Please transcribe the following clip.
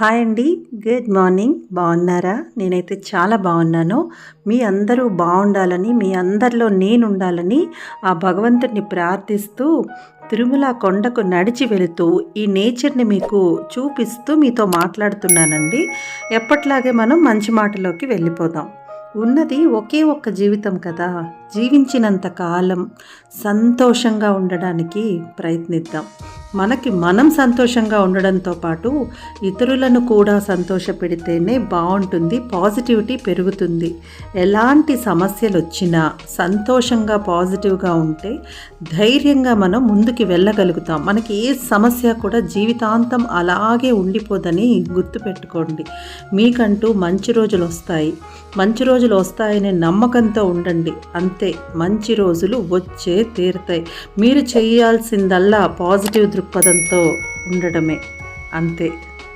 Hi అండి. Good morning. బాగున్నారా? నేనైతే చాలా బాగున్నాను. మీ అందరూ బాగుండాలని మీ అందరిలో నేను ఉండాలని ఆ భగవంతుడిని ప్రార్థిస్తూ తిరుమల కొండకు నడిచి వెళుతూ ఈ నేచర్ని మీకు చూపిస్తూ మీతో మాట్లాడుతున్నానండి. ఎప్పట్లాగే మనం మంచి మాటలోకి వెళ్ళిపోదాం. ఉన్నది ఒకే ఒక్క జీవితం కదా. జీవించినంత కాలం సంతోషంగా ఉండడానికి ప్రయత్నిద్దాం. మనకి మనం సంతోషంగా ఉండడంతో పాటు ఇతరులను కూడా సంతోషపెడితేనే బాగుంటుంది పాజిటివిటీ పెరుగుతుంది. ఎలాంటి సమస్యలు వచ్చినా సంతోషంగా పాజిటివ్గా ఉంటే ధైర్యంగా మనం ముందుకు వెళ్ళగలుగుతాం. మనకి ఏ సమస్య కూడా జీవితాంతం అలాగే ఉండిపోదని గుర్తుపెట్టుకోండి. మీకంటూ మంచి రోజులు వస్తాయి. మంచి రోజులు వస్తాయనే నమ్మకంతో ఉండండి. అంతే మంచి రోజులు వచ్చే తీరుతాయి. మీరు చేయాల్సిందల్లా పాజిటివ్ దృక్పథంతో ఉండడమే. అంతే.